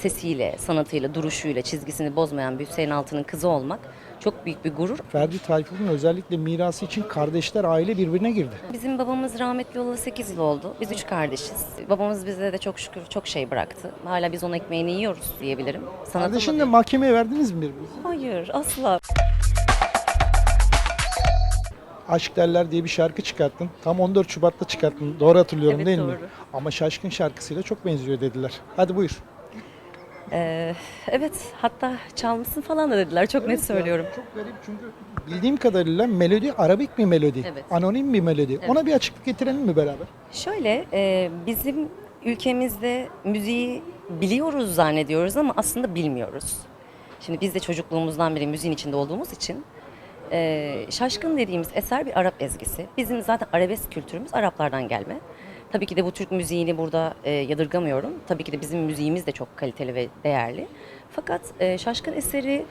sesiyle, sanatıyla, duruşuyla, çizgisini bozmayan bir Hüseyin Altı'nın kızı olmak çok büyük bir gurur. Ferdi Tayfur'un özellikle mirası için kardeşler aile birbirine girdi. Bizim babamız rahmetli olalı 8 yıl oldu. Biz üç kardeşiz. Babamız bize de çok şükür çok şey bıraktı. Hala biz onun ekmeğini yiyoruz diyebilirim. Sanatı Kardeşinle mahkemeye verdiniz mi birbirinizi? Hayır asla. Aşk Derler diye bir şarkı çıkarttın. Tam 14 Şubat'ta çıkarttın. Doğru hatırlıyorum Evet, değil mi? doğru. Ama Şaşkın şarkısıyla çok benziyor dediler. Hadi buyur. Ee, evet hatta çalmışsın falan da dediler. Çok net söylüyorum. Çok garip çünkü bildiğim kadarıyla melodi arabik bir melodi. Evet. Anonim bir melodi. Ona bir açıklık getirelim mi beraber? Şöyle e, bizim ülkemizde müziği biliyoruz zannediyoruz ama aslında bilmiyoruz. Şimdi biz de çocukluğumuzdan beri müziğin içinde olduğumuz için e, Şaşkın dediğimiz eser bir Arap ezgisi. Bizim zaten arabesk kültürümüz Araplardan gelme. Tabii ki de bu Türk müziğini burada e, yadırgamıyorum. Tabii ki de bizim müziğimiz de çok kaliteli ve değerli. Fakat e, Şaşkın eseri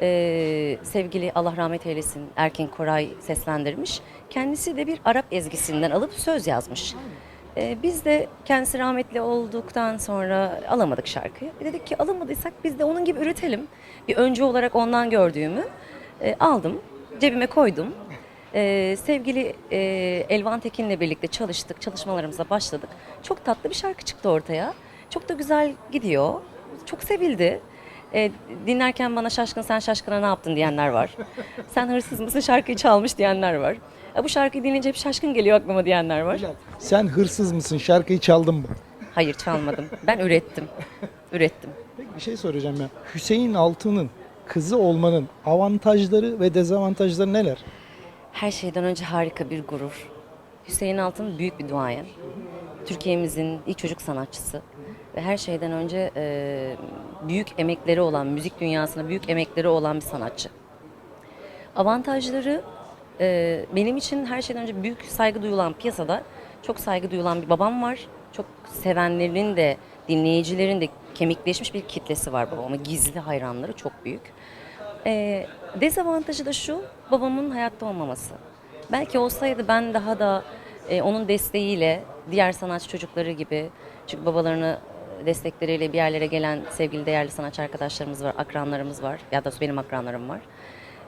e, sevgili Allah rahmet eylesin Erkin Koray seslendirmiş. Kendisi de bir Arap ezgisinden alıp söz yazmış. E, biz de kendisi rahmetli olduktan sonra alamadık şarkıyı. E, dedik ki alamadıysak biz de onun gibi üretelim. Bir öncü olarak ondan gördüğümü e, aldım, cebime koydum. E, sevgili e, Elvan Tekin'le birlikte çalıştık, çalışmalarımıza başladık. Çok tatlı bir şarkı çıktı ortaya. Çok da güzel gidiyor. Çok sevildi. E, dinlerken bana şaşkın sen şaşkına ne yaptın diyenler var. sen hırsız mısın şarkıyı çalmış diyenler var. E, bu şarkıyı dinleyince hep şaşkın geliyor aklıma diyenler var. Sen hırsız mısın? Şarkıyı çaldın mı? Hayır çalmadım. Ben ürettim. Ürettim. Peki bir şey soracağım ya. Hüseyin Altun'un kızı olmanın avantajları ve dezavantajları neler? Her şeyden önce harika bir gurur. Hüseyin Altın büyük bir duayen. Türkiye'mizin ilk çocuk sanatçısı. Ve her şeyden önce e, büyük emekleri olan, müzik dünyasına büyük emekleri olan bir sanatçı. Avantajları e, benim için her şeyden önce büyük saygı duyulan piyasada çok saygı duyulan bir babam var. Çok sevenlerin de dinleyicilerin de kemikleşmiş bir kitlesi var babama. Gizli hayranları çok büyük. E, dezavantajı da şu, babamın hayatta olmaması. Belki olsaydı ben daha da e, onun desteğiyle diğer sanatçı çocukları gibi, çünkü babalarını destekleriyle bir yerlere gelen sevgili değerli sanatçı arkadaşlarımız var, akranlarımız var ya da benim akranlarım var.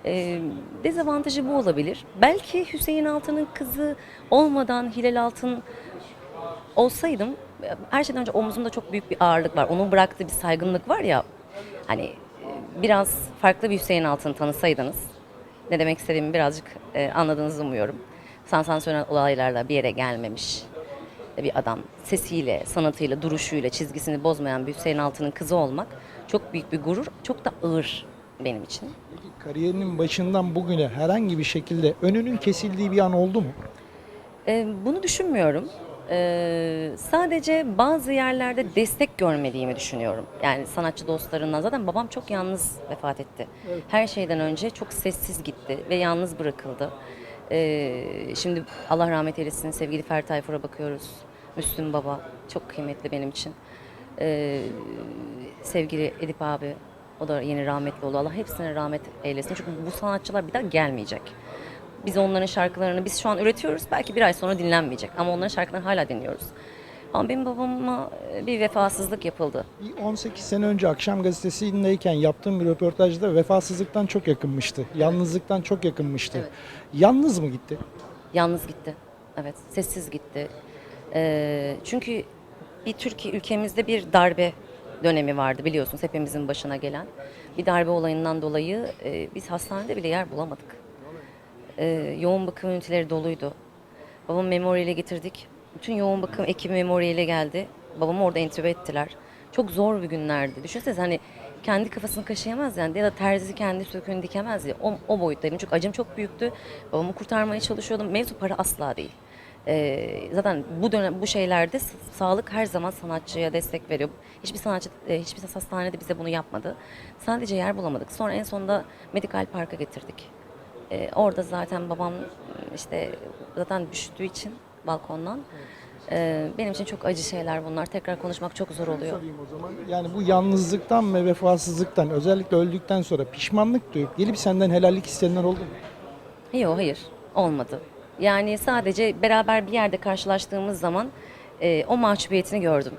E, dezavantajı bu olabilir. Belki Hüseyin Altın'ın kızı olmadan Hilal Altın olsaydım her şeyden önce omzumda çok büyük bir ağırlık var. Onun bıraktığı bir saygınlık var ya hani biraz farklı bir Hüseyin Altın tanısaydınız ne demek istediğimi birazcık e, anladığınızı umuyorum. Sansasyonel olaylarla bir yere gelmemiş bir adam. Sesiyle, sanatıyla, duruşuyla, çizgisini bozmayan bir Hüseyin Altın'ın kızı olmak çok büyük bir gurur, çok da ağır benim için. Peki kariyerinin başından bugüne herhangi bir şekilde önünün kesildiği bir an oldu mu? Ee, bunu düşünmüyorum. Ee, sadece bazı yerlerde destek görmediğimi düşünüyorum. Yani sanatçı dostlarından. Zaten babam çok yalnız vefat etti. Her şeyden önce çok sessiz gitti ve yalnız bırakıldı. Ee, şimdi Allah rahmet eylesin sevgili Ferdi Tayfur'a bakıyoruz. Müslüm Baba çok kıymetli benim için. Ee, sevgili Edip abi o da yeni rahmetli oldu. Allah hepsine rahmet eylesin. Çünkü bu sanatçılar bir daha gelmeyecek. Biz onların şarkılarını biz şu an üretiyoruz. Belki bir ay sonra dinlenmeyecek. Ama onların şarkılarını hala dinliyoruz. Ama benim babama e, bir vefasızlık yapıldı. Bir 18 sene önce Akşam Gazetesi'ndeyken yaptığım bir röportajda vefasızlıktan çok yakınmıştı. Yalnızlıktan çok yakınmıştı. Evet. Yalnız mı gitti? Yalnız gitti. Evet, sessiz gitti. Ee, çünkü bir Türkiye ülkemizde bir darbe dönemi vardı biliyorsunuz hepimizin başına gelen. Bir darbe olayından dolayı e, biz hastanede bile yer bulamadık. Ee, yoğun bakım üniteleri doluydu. Babamı memoriyle getirdik. Bütün yoğun bakım ekibi memoriyle geldi. Babamı orada entübe ettiler. Çok zor bir günlerdi. Düşünsenize hani kendi kafasını kaşıyamaz yani ya da terzi kendi söküğünü dikemez ya. O, o boyuttaydım. Çünkü acım çok büyüktü. Babamı kurtarmaya çalışıyordum. Mevzu para asla değil. Ee, zaten bu dönem bu şeylerde sağlık her zaman sanatçıya destek veriyor. Hiçbir sanatçı e, hiçbir hastanede bize bunu yapmadı. Sadece yer bulamadık. Sonra en sonunda Medikal Park'a getirdik. Ee, orada zaten babam işte zaten düştüğü için balkondan. Ee, benim için çok acı şeyler bunlar. Tekrar konuşmak çok zor oluyor. Sorayım o zaman. Yani bu yalnızlıktan ve vefasızlıktan özellikle öldükten sonra pişmanlık duyup gelip senden helallik isteyenler oldu mu? Yok hayır olmadı. Yani sadece beraber bir yerde karşılaştığımız zaman e, o mahcubiyetini gördüm.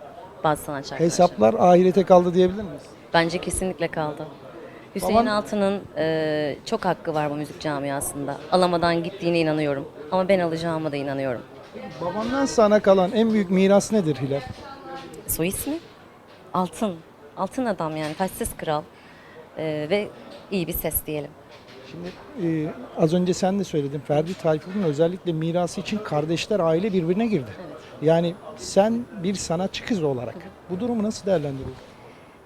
bazı sanatçı arkadaşlarım. Hesaplar ahirete kaldı diyebilir miyiz? Bence kesinlikle kaldı. Hüseyin Baban- Altun'un e, çok hakkı var bu müzik camiasında. Alamadan gittiğine inanıyorum. Ama ben alacağıma da inanıyorum. Babandan sana kalan en büyük miras nedir Hilal? Soy ismi? Altın. Altın adam yani. Taşsız kral. E, ve iyi bir ses diyelim. Şimdi e, az önce sen de söyledin. Ferdi Tayfur'un özellikle mirası için kardeşler aile birbirine girdi. Yani sen bir sanatçı kızı olarak bu durumu nasıl değerlendiriyorsun?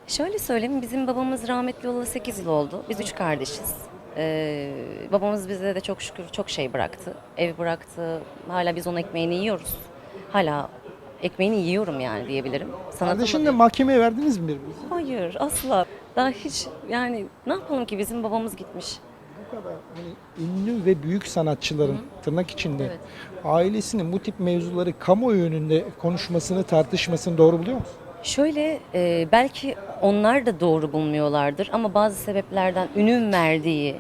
Şöyle söyleyeyim, bizim babamız rahmetli olalı 8 yıl oldu. Biz üç kardeşiz. Ee, babamız bize de çok şükür çok şey bıraktı. Ev bıraktı. Hala biz onun ekmeğini yiyoruz. Hala ekmeğini yiyorum yani diyebilirim. Sanatıma Kardeşinle mahkemeye verdiniz mi birbirinizi? Hayır asla. Daha hiç yani ne yapalım ki bizim babamız gitmiş. Bu kadar hani ünlü ve büyük sanatçıların tırnak içinde Evet. ailesinin bu tip mevzuları kamuoyu önünde konuşmasını, tartışmasını doğru buluyor musun? Şöyle e, belki onlar da doğru bulmuyorlardır ama bazı sebeplerden ünün verdiği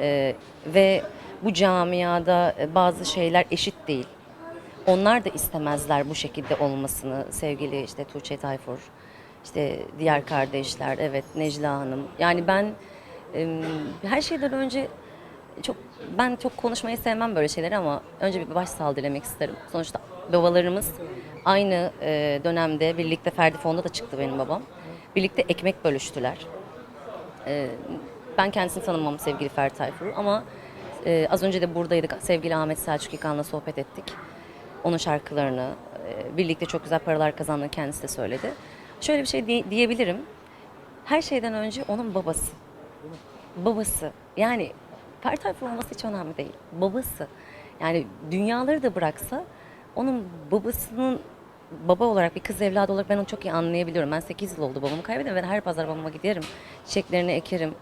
e, ve bu camiada e, bazı şeyler eşit değil. Onlar da istemezler bu şekilde olmasını sevgili işte Tuğçe Tayfur, işte diğer kardeşler, evet Necla Hanım. Yani ben e, her şeyden önce çok ben çok konuşmayı sevmem böyle şeyleri ama önce bir başsağlığı dilemek isterim. Sonuçta babalarımız aynı e, dönemde birlikte Ferdi Fon'da da çıktı benim babam. Birlikte ekmek bölüştüler. E, ben kendisini tanımam sevgili Ferdi Tayfur'u ama e, az önce de buradaydık. Sevgili Ahmet Selçuk İlkan'la sohbet ettik. Onun şarkılarını, e, birlikte çok güzel paralar kazandığını kendisi de söyledi. Şöyle bir şey diye- diyebilirim. Her şeyden önce onun babası babası yani Ferdi Tayfur olması hiç önemli değil. Babası. Yani dünyaları da bıraksa onun babasının baba olarak bir kız evladı olarak ben onu çok iyi anlayabiliyorum. Ben 8 yıl oldu babamı kaybettim ve her pazar babama giderim. Çiçeklerini ekerim.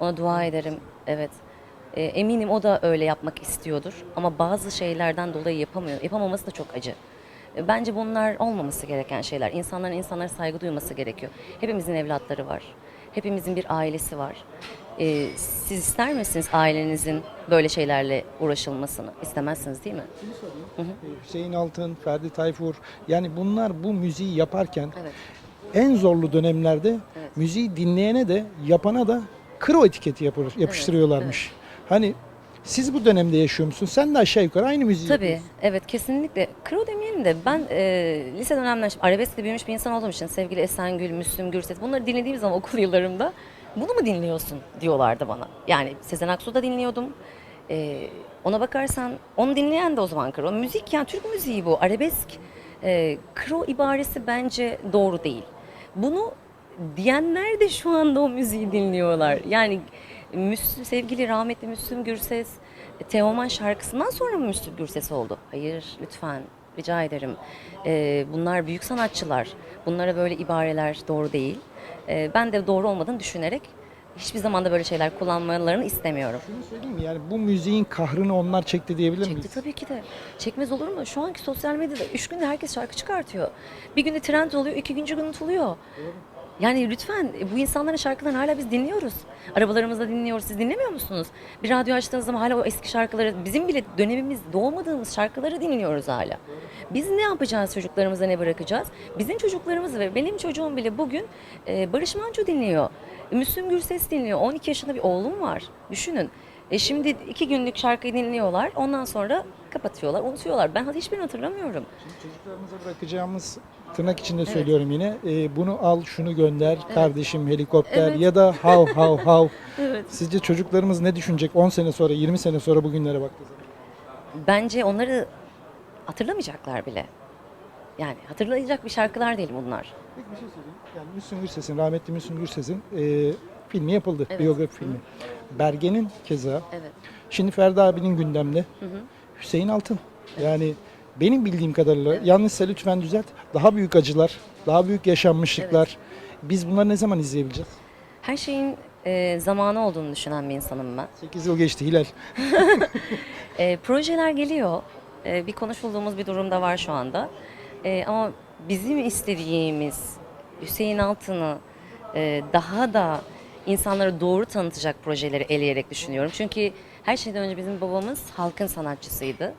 Ona dua ederim. Evet. E, eminim o da öyle yapmak istiyordur. Ama bazı şeylerden dolayı yapamıyor. Yapamaması da çok acı. E, Bence bunlar olmaması gereken şeyler. İnsanların insanlara saygı duyması gerekiyor. Hepimizin evlatları var. Hepimizin bir ailesi var. Ee, siz ister misiniz ailenizin böyle şeylerle uğraşılmasını? İstemezsiniz değil mi? Ee, Hüseyin Altın, Ferdi Tayfur yani bunlar bu müziği yaparken Evet. en zorlu dönemlerde Evet. müziği dinleyene de yapana da kro etiketi yapır, yapıştırıyorlarmış. Hani siz bu dönemde yaşıyor musun? Sen de aşağı yukarı aynı müziği Tabii, yapıyorsun. evet kesinlikle. Kro demeyelim de ben e, lise dönemden şimdi arabeskle büyümüş bir insan olduğum için sevgili Esengül, Müslüm Gürses bunları dinlediğim zaman okul yıllarımda bunu mu dinliyorsun diyorlardı bana. Yani Sezen Aksu da dinliyordum. E, ona bakarsan onu dinleyen de o zaman kro. Müzik yani Türk müziği bu, arabesk. E, kro ibaresi bence doğru değil. Bunu diyenler de şu anda o müziği dinliyorlar. Yani Müslüm, sevgili rahmetli Müslüm Gürses Teoman şarkısından sonra mı Müslüm Gürses oldu? Hayır lütfen rica ederim. Ee, bunlar büyük sanatçılar. Bunlara böyle ibareler doğru değil. Ee, ben de doğru olmadığını düşünerek hiçbir zaman da böyle şeyler kullanmalarını istemiyorum. Şunu söyleyeyim mi? Yani bu müziğin kahrını onlar çekti diyebilir Çekti miyiz? tabii ki de. Çekmez olur mu? Şu anki sosyal medyada üç günde herkes şarkı çıkartıyor. Bir günde trend oluyor, ikinci gün unutuluyor. Yani lütfen bu insanların şarkılarını hala biz dinliyoruz. Arabalarımızda dinliyoruz. Siz dinlemiyor musunuz? Bir radyo açtığınız zaman hala o eski şarkıları, bizim bile dönemimiz doğmadığımız şarkıları dinliyoruz hala. Biz ne yapacağız çocuklarımıza ne bırakacağız? Bizim çocuklarımız ve benim çocuğum bile bugün e, Barış Manço dinliyor. Müslüm Gürses dinliyor. 12 yaşında bir oğlum var. Düşünün. E şimdi iki günlük şarkıyı dinliyorlar. Ondan sonra kapatıyorlar, unutuyorlar. Ben hiçbirini hatırlamıyorum. Çocuklarımıza bırakacağımız tırnak içinde söylüyorum yine. e, bunu al, şunu gönder, kardeşim helikopter Evet. ya da hav hav hav. Evet. Sizce çocuklarımız ne düşünecek 10 sene sonra, 20 sene sonra bugünlere baktığı zaman? Bence onları hatırlamayacaklar bile. Yani hatırlayacak bir şarkılar değil bunlar. Peki bir şey söyleyeyim. Yani Müslüm Gürses'in, rahmetli Müslüm Gürses'in e, filmi yapıldı. Evet. Biyografi filmi. Bergen'in keza. Evet. Şimdi Ferdi abinin gündemde. Hüseyin Altın. Yani benim bildiğim kadarıyla yanlışsa lütfen düzelt. Daha büyük acılar, daha büyük yaşanmışlıklar. Biz bunları ne zaman izleyebileceğiz? Her şeyin e, zamanı olduğunu düşünen bir insanım ben. 8 yıl geçti Hilal. E, projeler geliyor. E, bir konuşulduğumuz bir durumda var şu anda. E, ama bizim istediğimiz Hüseyin Altın'ı e, daha da insanlara doğru tanıtacak projeleri eleyerek düşünüyorum. Çünkü her şeyden önce bizim babamız halkın sanatçısıydı.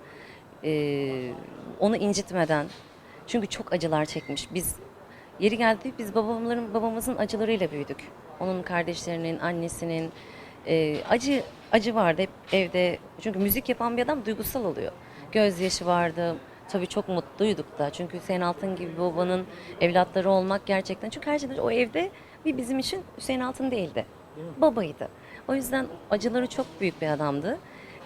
E, onu incitmeden, çünkü çok acılar çekmiş. Biz Yeri geldi biz babamların babamızın acılarıyla büyüdük. Onun kardeşlerinin, annesinin e, acı acı vardı hep evde. Çünkü müzik yapan bir adam duygusal oluyor. Gözyaşı vardı. Tabii çok mutluyduk da. Çünkü Hüseyin Altın gibi babanın evlatları olmak gerçekten. Çünkü her şeyden o evde bir bizim için Hüseyin Altın değildi. Babaydı. O yüzden acıları çok büyük bir adamdı.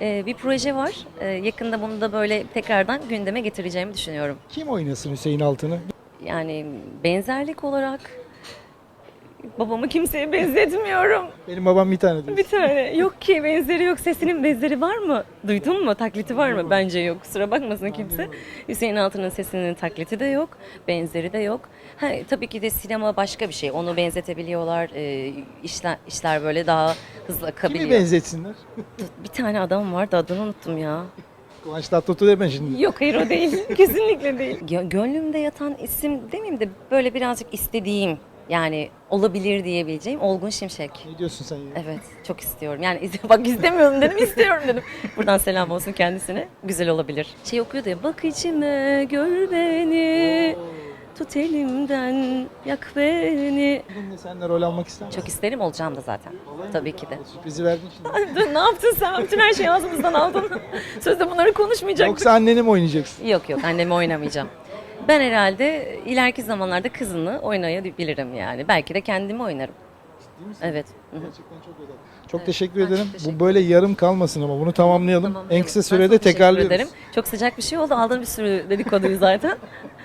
E, bir proje var. E, yakında bunu da böyle tekrardan gündeme getireceğimi düşünüyorum. Kim oynasın Hüseyin Altın'ı? Yani benzerlik olarak babamı kimseye benzetmiyorum. Benim babam bir tane diyor. Bir tane. Yok ki benzeri yok. Sesinin benzeri var mı? Duydun mu? Takliti var mı? Bence yok. Kusura bakmasın kimse. Hüseyin Altun'un sesinin takliti de yok. Benzeri de yok. Ha, tabii ki de sinema başka bir şey. Onu benzetebiliyorlar. Ee, işler, işler böyle daha hızlı Kimi akabiliyor. benzetsinler? bir tane adam vardı adını unuttum ya. Kıvanç Tatlıtuğ deme şimdi. Yok hayır o değil. Kesinlikle değil. Gö- Gönlümde yatan isim demeyeyim de böyle birazcık istediğim yani olabilir diyebileceğim Olgun Şimşek. Ne diyorsun sen ya? Evet çok istiyorum. Yani bak istemiyorum dedim istiyorum dedim. Buradan selam olsun kendisine. Güzel olabilir. Şey okuyordu ya bak içime gör beni tut elimden yak beni. Bugün de seninle rol almak ister misin? Çok isterim olacağım da zaten. Tabii ki de. Sürprizi verdin şimdi. Dur, ne yaptın sen? Bütün her şeyi ağzımızdan aldın. Sözde bunları konuşmayacaktık. Yoksa anneni mi oynayacaksın? Yok yok annemi oynamayacağım. Ben herhalde ileriki zamanlarda kızını oynayabilirim yani. Belki de kendimi oynarım. Değil misin? Evet. Hı hı. Gerçekten çok güzel. Çok teşekkür ben ederim. teşekkür Bu böyle yarım kalmasın ama bunu tamamlayalım. Tamamlayalım. En kısa Ben sürede çok teşekkür ederim. Çok sıcak bir şey oldu. Aldığım bir sürü dedikoduyu zaten.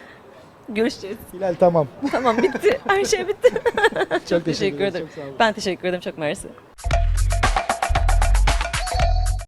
Görüşeceğiz. Hilal tamam. Tamam bitti. Her şey bitti. Çok, teşekkür ederim. Çok sağ olun. Ben teşekkür ederim. Çok mersi.